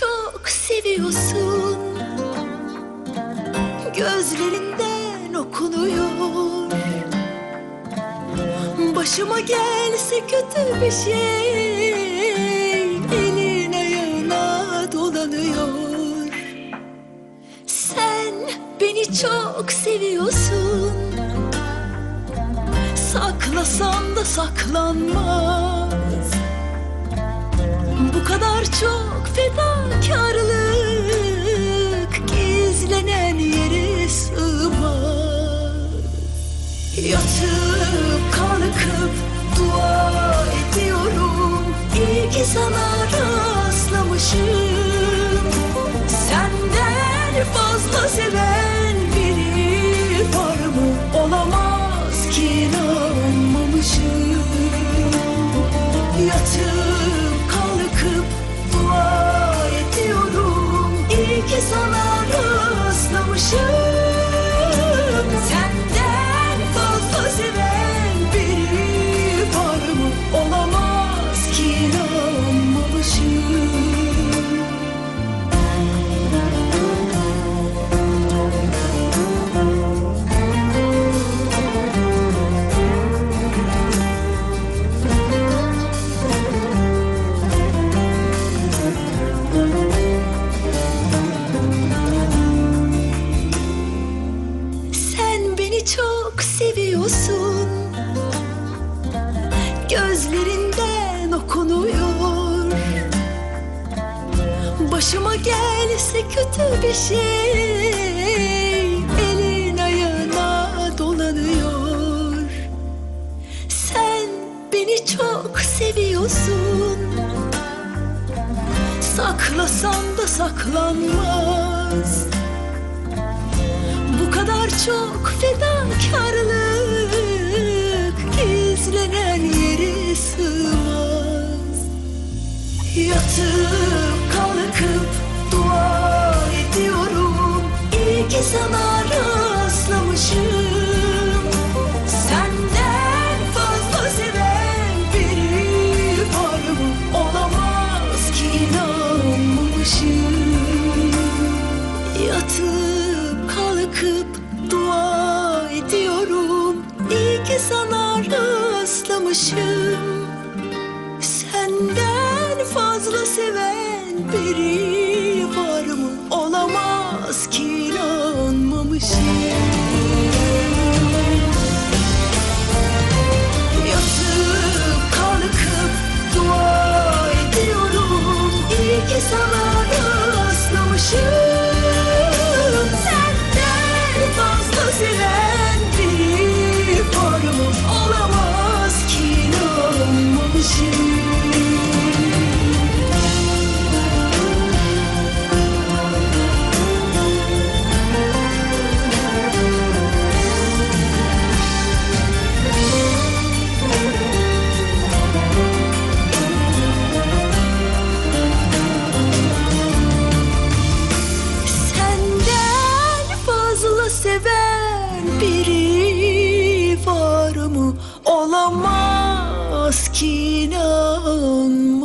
çok seviyorsun. Gözlerinden okunuyor. Başıma gelse kötü bir şey Elin ayağına dolanıyor. Sen beni çok seviyorsun. Saklasan da saklanmaz Bu kadar çok fedakarlık Gizlenen yere sığmaz. Yatıp kalkıp dua ediyorum. İyi ki sana rastlamışım Gözlerinden okunuyor. Başıma gelse kötü bir şey Elin ayağına dolanıyor. Sen beni çok seviyorsun. Saklasan da saklanmaz. Bu kadar çok fedakarlık Yatıp kalkıp dua ediyorum. İyi ki sana rastlamışım. Senden fazla seven biri var mı? Olamaz ki inanmamışım Ki inanmamışım.